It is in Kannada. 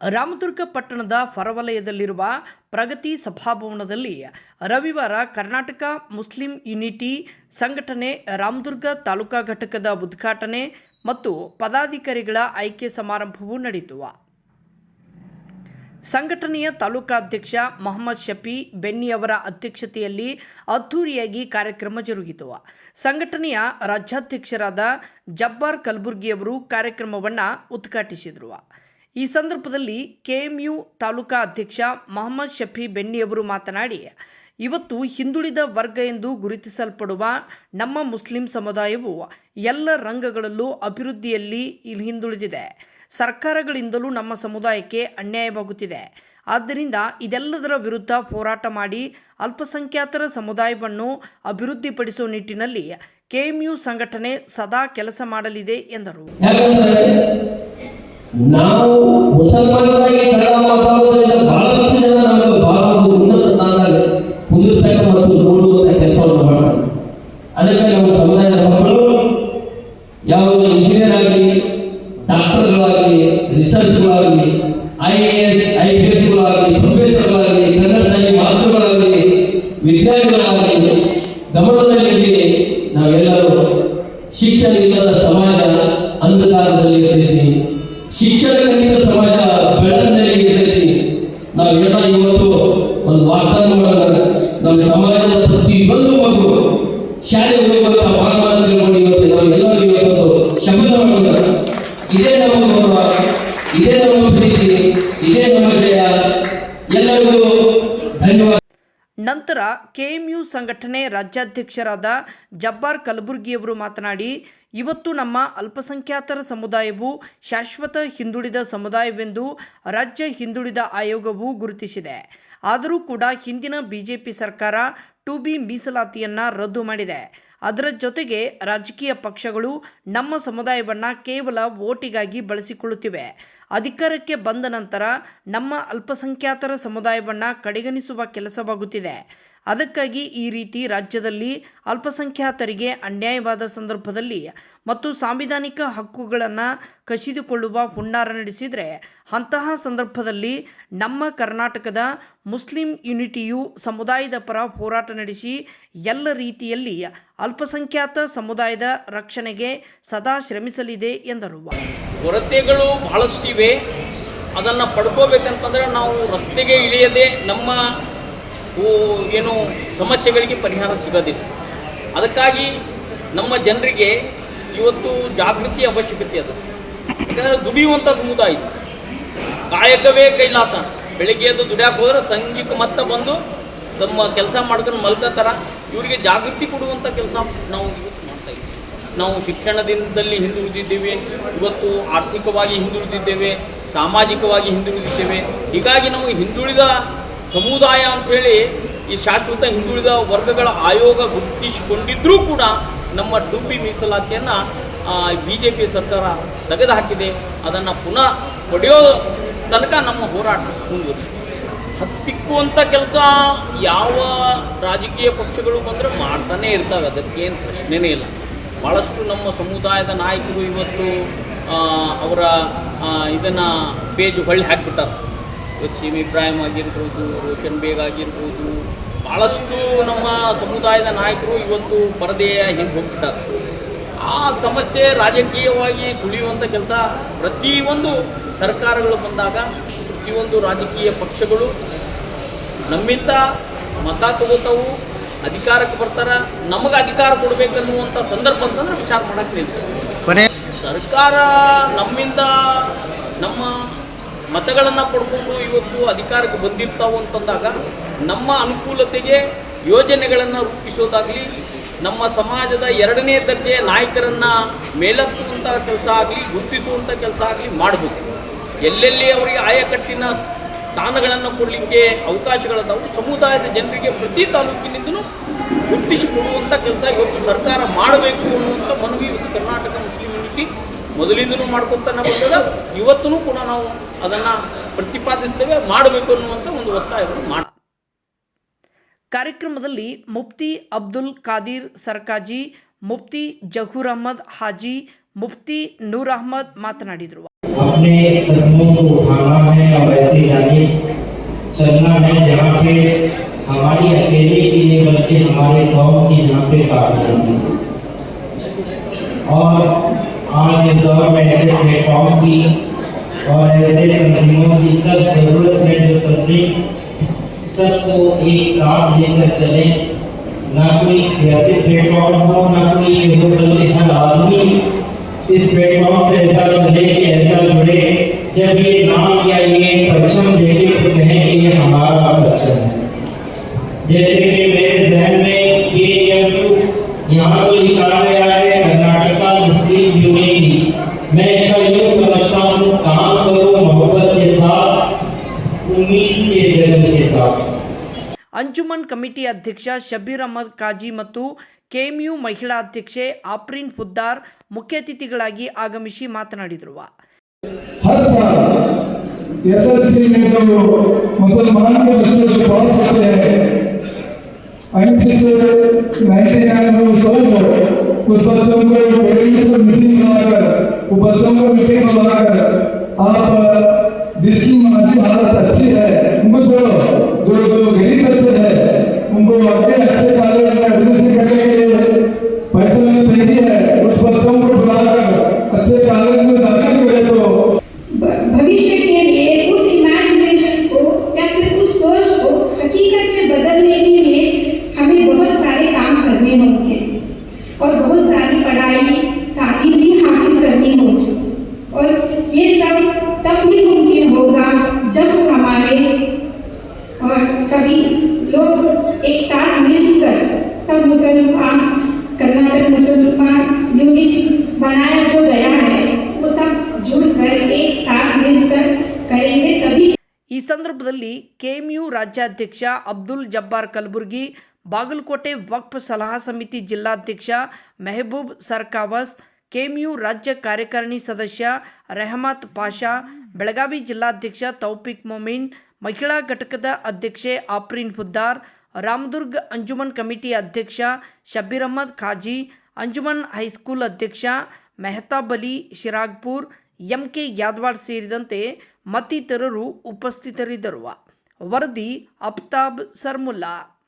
ರಾಮದುರ್ಗ ಪಟ್ಟಣದ ಹೊರವಲಯದಲ್ಲಿರುವ ಪ್ರಗತಿ ಸಭಾಭವನದಲ್ಲಿ ರವಿವಾರ ಕರ್ನಾಟಕ ಮುಸ್ಲಿಂ ಯುನಿಟಿ ಸಂಘಟನೆ ರಾಮದುರ್ಗ ತಾಲೂಕಾ ಘಟಕದ ಉದ್ಘಾಟನೆ ಮತ್ತು ಪದಾಧಿಕಾರಿಗಳ ಆಯ್ಕೆ ಸಮಾರಂಭವು ನಡೆಯಿತು. ಸಂಘಟನೆಯ ತಾಲೂಕಾಧ್ಯಕ್ಷ ಮೊಹಮ್ಮದ್ ಶಫಿ ಬೆನ್ನಿ ಅವರ ಅಧ್ಯಕ್ಷತೆಯಲ್ಲಿ ಅದ್ಧೂರಿಯಾಗಿ ಕಾರ್ಯಕ್ರಮ ಜರುಗಿತು. ಸಂಘಟನೆಯ ರಾಜ್ಯಾಧ್ಯಕ್ಷರಾದ ಜಬ್ಬಾರ್ ಕಲಬುರ್ಗಿಯವರು ಕಾರ್ಯಕ್ರಮವನ್ನು ಉದ್ಘಾಟಿಸಿದರು. ಈ ಸಂದರ್ಭದಲ್ಲಿ ಕೆಎಂಯು ತಾಲೂಕಾ ಅಧ್ಯಕ್ಷ ಮೊಹಮ್ಮದ್ ಶಫಿ ಬೆನ್ನಿಯವರು ಮಾತನಾಡಿ, ಇವತ್ತು ಹಿಂದುಳಿದ ವರ್ಗ ಎಂದು ಗುರುತಿಸಲ್ಪಡುವ ನಮ್ಮ ಮುಸ್ಲಿಂ ಸಮುದಾಯವು ಎಲ್ಲ ರಂಗಗಳಲ್ಲೂ ಅಭಿವೃದ್ಧಿಯಲ್ಲಿ ಹಿಂದುಳಿದಿದೆ. ಸರ್ಕಾರಗಳಿಂದಲೂ ನಮ್ಮ ಸಮುದಾಯಕ್ಕೆ ಅನ್ಯಾಯವಾಗುತ್ತಿದೆ. ಆದ್ದರಿಂದ ಇದೆಲ್ಲದರ ವಿರುದ್ಧ ಹೋರಾಟ ಮಾಡಿ ಅಲ್ಪಸಂಖ್ಯಾತರ ಸಮುದಾಯವನ್ನು ಅಭಿವೃದ್ಧಿಪಡಿಸುವ ನಿಟ್ಟಿನಲ್ಲಿ ಕೆಎಂಯು ಸಂಘಟನೆ ಸದಾ ಕೆಲಸ ಮಾಡಲಿದೆ ಎಂದರು. ನಾವು ಮುಸಲ್ಮಾನರಾಗಿ ಕನ್ನಡ ಮಾತಾಡುವುದರಿಂದ ಬಹಳಷ್ಟು ಜನ ಬಹಳ ಒಂದು ಉನ್ನತ ಸ್ಥಾನ ಕುಂದಿರ್ತಕ್ಕ ಮತ್ತು ನೋಡುವಂತ ಕೆಲಸವನ್ನು ಮಾಡ್ತಾರೆ. ಅದಕ್ಕೆ ನಮ್ಮ ಸಮುದಾಯದ ಮಕ್ಕಳು, ಯಾವುದೇ ಇಂಜಿನಿಯರ್ ಆಗಲಿ ಡಾಕ್ಟರ್ಗಳಾಗಲಿ ರಿಸರ್ಚ್ಗಳಾಗಲಿ I A S I P ಎಸ್ಗಳಾಗಲಿ ಪ್ರೊಫೆಸರ್ಗಳಾಗಲಿ ಕನ್ನಡ ಶಾಲೆ ಮಾಸ್ಟರ್ಗಳಾಗಲಿ, ವಿದ್ಯಾರ್ಥಿಗಳಾಗಲಿ ಗಮನದಲ್ಲಿ ನಾವೆಲ್ಲರೂ ಶಿಕ್ಷಣ ಇಲ್ಲದ ಸಮಾಜ ಅಂಧಕಾರದಲ್ಲಿ ಇರ್ತೈತಿ ಶಿಕ್ಷಣ ಕಲಿತ ಸಮಾಜ ಬೆಳಕಿನಲ್ಲಿ ಇರ್ತೈತಿ ನಾವೆಲ್ಲ ಇವತ್ತು ಒಂದು ವಾಗ್ದಾನ ಮಾಡೋಣ ನಮ್ಮ ಸಮಾಜದ ಪ್ರತಿಯೊಂದು ಮಗು ಶಾಲೆ ಹೋಗುವಂತ ವಾಗ್ದಾನ ತಿಳ್ಕೊಂಡು ಇವತ್ತು ನಾವೆಲ್ಲರೂ ಇವತ್ತು ಶಬ್ದ ಮಾಡೋಣ ಇದೇ ನಮ್ಮ ಗೌರವ ಇದೇ ನಮ್ಮ ಪ್ರೀತಿ ಇದೇ ನಮ್ಮ ಜಯ ಎಲ್ಲರಿಗೂ ಧನ್ಯವಾದ ನಂತರ ಕೆಎಂಯು ಸಂಘಟನೆ ರಾಜ್ಯಾಧ್ಯಕ್ಷರಾದ ಜಬ್ಬಾರ್ ಕಲಬುರ್ಗಿಯವರು ಮಾತನಾಡಿ, ಇವತ್ತು ನಮ್ಮ ಅಲ್ಪಸಂಖ್ಯಾತರ ಸಮುದಾಯವು ಶಾಶ್ವತ ಹಿಂದುಳಿದ ಸಮುದಾಯವೆಂದು ರಾಜ್ಯ ಹಿಂದುಳಿದ ಆಯೋಗವು ಗುರುತಿಸಿದೆ. ಆದರೂ ಕೂಡ ಹಿಂದಿನ ಬಿಜೆಪಿ ಸರ್ಕಾರ ಟು ಬಿ ಮೀಸಲಾತಿಯನ್ನು ರದ್ದು ಮಾಡಿದೆ. ಅದರ ಜೊತೆಗೆ ರಾಜಕೀಯ ಪಕ್ಷಗಳು ನಮ್ಮ ಸಮುದಾಯವನ್ನು ಕೇವಲ ಓಟಿಗಾಗಿ ಬಳಸಿಕೊಳ್ಳುತ್ತಿವೆ. ಅಧಿಕಾರಕ್ಕೆ ಬಂದ ನಂತರ ನಮ್ಮ ಅಲ್ಪಸಂಖ್ಯಾತರ ಸಮುದಾಯವನ್ನು ಕಡೆಗಣಿಸುವ ಕೆಲಸವಾಗುತ್ತಿದೆ. ಅದಕ್ಕಾಗಿ ಈ ರೀತಿ ರಾಜ್ಯದಲ್ಲಿ ಅಲ್ಪಸಂಖ್ಯಾತರಿಗೆ ಅನ್ಯಾಯವಾದ ಸಂದರ್ಭದಲ್ಲಿ ಮತ್ತು ಸಾಂವಿಧಾನಿಕ ಹಕ್ಕುಗಳನ್ನು ಕಸಿದುಕೊಳ್ಳುವ ಹುನ್ನಾರ ನಡೆಸಿದರೆ ಅಂತಹ ಸಂದರ್ಭದಲ್ಲಿ ನಮ್ಮ ಕರ್ನಾಟಕದ ಮುಸ್ಲಿಂ ಯುನಿಟಿಯು ಸಮುದಾಯದ ಪರ ಹೋರಾಟ ನಡೆಸಿ ಎಲ್ಲ ರೀತಿಯಲ್ಲಿ ಅಲ್ಪಸಂಖ್ಯಾತ ಸಮುದಾಯದ ರಕ್ಷಣೆಗೆ ಸದಾ ಶ್ರಮಿಸಲಿದೆ ಎಂದರು. ಕೊರತೆಗಳು ಬಹಳಷ್ಟಿವೆ. ಅದನ್ನು ಪಡ್ಕೋಬೇಕಂತಂದರೆ ನಾವು ರಸ್ತೆಗೆ ಇಳಿಯದೆ ನಮ್ಮ ಏನು ಸಮಸ್ಯೆಗಳಿಗೆ ಪರಿಹಾರ ಸಿಗೋದಿಲ್ಲ. ಅದಕ್ಕಾಗಿ ನಮ್ಮ ಜನರಿಗೆ ಇವತ್ತು ಜಾಗೃತಿ ಅವಶ್ಯಕತೆ ಅದ. ಯಾಕಂದರೆ ದುಡಿಯುವಂಥ ಸಮುದಾಯ ಇದು. ಕಾಯಕವೇ ಕೈಲಾಸ. ಬೆಳಿಗ್ಗೆ ಎದ್ದು ದುಡಿಯಕ್ಕೆ ಹೋದ್ರೆ ಸಂಘಕ್ಕೆ ಮತ್ತೆ ಬಂದು ತಮ್ಮ ಕೆಲಸ ಮಾಡ್ಕೊಂಡು ಮಲ್ಕೋತಾರ ಇವರಿಗೆ ಜಾಗೃತಿ ಕೊಡುವಂಥ ಕೆಲಸ ನಾವು ಇವತ್ತು ಮಾಡ್ತಾ ಇದ್ದೀವಿ. ನಾವು ಶಿಕ್ಷಣದಿಂದಲ್ಲಿ ಹಿಂದುಳಿದಿದ್ದೇವೆ. ಇವತ್ತು ಆರ್ಥಿಕವಾಗಿ ಹಿಂದುಳಿದಿದ್ದೇವೆ. ಸಾಮಾಜಿಕವಾಗಿ ಹಿಂದುಳಿದಿದ್ದೇವೆ. ಹೀಗಾಗಿ ನಮಗೆ ಹಿಂದುಳಿದ ಸಮುದಾಯ ಅಂಥೇಳಿ ಈ ಶಾಶ್ವತ ಹಿಂದುಳಿದ ವರ್ಗಗಳ ಆಯೋಗ ಗುರುತಿಸಿಕೊಂಡಿದ್ದರೂ ಕೂಡ ನಮ್ಮ ಡುಬ್ಬಿ ಮೀಸಲಾತಿಯನ್ನು ಬಿ ಜೆ ಪಿ ಸರ್ಕಾರ ತೆಗೆದುಹಾಕಿದೆ. ಅದನ್ನು ಪುನಃ ಪಡೆಯೋ ತನಕ ನಮ್ಮ ಹೋರಾಟ ಮುಂದುವರಿ ಹತ್ತಿಕ್ಕುವಂಥ ಕೆಲಸ ಯಾವ ರಾಜಕೀಯ ಪಕ್ಷಗಳು ಬಂದರೆ ಮಾಡ್ತಾನೇ ಇರ್ತವೆ. ಅದಕ್ಕೇನು ಪ್ರಶ್ನೆನೇ ಇಲ್ಲ. ಭಾಳಷ್ಟು ನಮ್ಮ ಸಮುದಾಯದ ನಾಯಕರು ಇವತ್ತು ಅವರ ಇದನ್ನು ಪೇಜ್ ಹೊಳ್ಳಿ ಹಾಕಿಬಿಟ್ಟಾರೆ. ಇವತ್ತು ಸಿಮಿ ಇಬ್ರಾಹಿಂ ಆಗಿರ್ಬೋದು ರೋಷನ್ ಬೇಗ್ ಆಗಿರ್ಬೋದು ಭಾಳಷ್ಟು ನಮ್ಮ ಸಮುದಾಯದ ನಾಯಕರು ಇವತ್ತು ಪರದೆಯ ಹಿಂದೆ ಹೋಗ್ಬಿಟ್ಟಾರೆ. ಆ ಸಮಸ್ಯೆ ರಾಜಕೀಯವಾಗಿ ತುಳಿಯುವಂಥ ಕೆಲಸ ಪ್ರತಿಯೊಂದು ಸರ್ಕಾರಗಳು ಬಂದಾಗ ಪ್ರತಿಯೊಂದು ರಾಜಕೀಯ ಪಕ್ಷಗಳು ನಮ್ಮಿಂದ ಮತ ತಗೋತಾವು ಅಧಿಕಾರಕ್ಕೆ ಬರ್ತಾರೆ ನಮಗೆ ಅಧಿಕಾರ ಕೊಡಬೇಕನ್ನುವಂಥ ಸಂದರ್ಭ ಅಂತಂದ್ರೆ ವಿಚಾರ ಮಾಡಕ್ಕೆ ನಿಲ್ತಾರೆ ಸರ್ಕಾರ ನಮ್ಮಿಂದ ನಮ್ಮ ಮತಗಳನ್ನು ಪಡ್ಕೊಂಡು ಇವತ್ತು ಅಧಿಕಾರಕ್ಕೆ ಬಂದಿರ್ತಾವು ಅಂತಂದಾಗ ನಮ್ಮ ಅನುಕೂಲತೆಗೆ ಯೋಜನೆಗಳನ್ನು ರೂಪಿಸೋದಾಗಲಿ, ನಮ್ಮ ಸಮಾಜದ ಎರಡನೇ ದರ್ಜೆಯ ನಾಯಕರನ್ನು ಮೇಲೆತ್ತುವಂಥ ಕೆಲಸ ಆಗಲಿ ಗುರುತಿಸುವಂಥ ಕೆಲಸ ಆಗಲಿ ಮಾಡಬೇಕು. ಎಲ್ಲೆಲ್ಲಿ ಅವರಿಗೆ ಆಯಕಟ್ಟಿನ ಸ್ಥಾನಗಳನ್ನು ಕೊಡಲಿಕ್ಕೆ ಅವಕಾಶಗಳದಾವು, ಸಮುದಾಯದ ಜನರಿಗೆ ಪ್ರತಿ ತಾಲೂಕಿನಿಂದಲೂ ಗುರುತಿಸಿಕೊಡುವಂಥ ಕೆಲಸ ಇವತ್ತು ಸರ್ಕಾರ ಮಾಡಬೇಕು ಅನ್ನುವಂಥ ಮನವಿ ಇವತ್ತು ಕರ್ನಾಟಕ ಮುಸ್ಲಿಂ ಯೂನಿಟಿ ಮೊದಲಿಂದನೂ ಮಾಡ್ಕೊತಾನೆ ಬಂದದ ಇವತ್ತೂ ಕೂಡ ನಾವು ಅದನ್ನು ಪ್ರತಿಪಾದಿಸ್ತೇವೆ ಮಾಡಬೇಕು ಅನ್ನುವಂಥ ಒಂದು ಒತ್ತಾಯವನ್ನು ಮಾಡಿ ಕಾರ್ಯಕ್ರಮದಲ್ಲಿ ಮುಫ್ತಿ ಅಬ್ದುಲ್ ಖಾದಿರ್ ಸರ್ಕಾಜಿ ಮುಫ್ತಿ ಜಹೂರ್ ಅಹಮದ್ ಹಾಜಿ ಮುಫ್ತಿ ನೂರ್ ಅಹಮದ್ ಮಾತನಾಡಿದರು ಆ अपने कदमों को उठाना है और ऐसे जाने चलना है जहाँ पे हमारी अकेले की नहीं बल्कि हमारे गांव की जहाँ पे آج اس دور میں ایسے پلیٹ فارم کی اور ایسے تنظیموں کی سب ضرورت ہے جو تنظیم سب کو ایک ساتھ لے کر چلے۔ نہ کوئی سیاسی پلیٹ فارم ہو، نہ کوئی ہو بلکہ ہر آدمی اس پلیٹ فارم سے ایسا چلے کہ ایسا جڑے۔ جب یہ نام یا یہ پرچم دیکھے تو کہیں کہ یہ ہمارا پرچم ہے۔ جیسے کہ میں मैं इसका यूँ समझता हूँ काम करो मोहब्बत के साथ उम्मीद के जन्म के साथ ಅಂಜುಮನ್ ಕಮಿಟಿ ಅಧ್ಯಕ್ಷ ಶಬೀರ್ ಅಹಮದ್ ಕಾಜಿ ಮತ್ತು ಕೆಎಂಯು ಮಹಿಳಾ ಅಧ್ಯಕ್ಷೆ ಆಪ್ರಿನ್ ಫುದ್ದಾರ್ ಮುಖ್ಯ ಅತಿಥಿಗಳಾಗಿ ಆಗಮಿಸಿ ಮಾತನಾಡಿದರು हर اس بچوں کو پیرنٹس کو میٹنگ بنا کر وہ بچوں کو میٹنگ بنا کر آپ جس کی ماضی حالت اچھی ہے ان کو چھوڑو جو جو غریب بچے ہیں ان کو واقعی اچھے کالج میں ایڈمیشن کرنے کے لیے پیسے میں بھیجی ہے سندرب ابدل جبار کلبرگی بگلکے وق سلحا سمیتی جلد محبوب سرکاوس کے سدر رحمات پاشا بیلگا جلد توفیق ಮಹಿಳಾ ಘಟಕದ ಅಧ್ಯಕ್ಷೆ ಆಪ್ರಿನ್ ಹುದ್ದಾರ್ ರಾಮದುರ್ಗ್ ಅಂಜುಮನ್ ಕಮಿಟಿ ಅಧ್ಯಕ್ಷ ಶಬೀರ್ ಅಹ್ಮದ್ ಖಾಜಿ, ಅಂಜುಮನ್ ಹೈಸ್ಕೂಲ್ ಅಧ್ಯಕ್ಷ ಮೆಹತಾಬ್ ಅಲಿ ಶಿರಾಗ್ಪುರ್, ಎಂಕೆ ಯಾದ್ವಾಡ್ ಸೇರಿದಂತೆ ಮತ್ತಿತರರು ಉಪಸ್ಥಿತರಿದ್ದರು. ವರದಿ ಅಫ್ತಾಬ್ ಸರ್ಮುಲ್ಲಾ.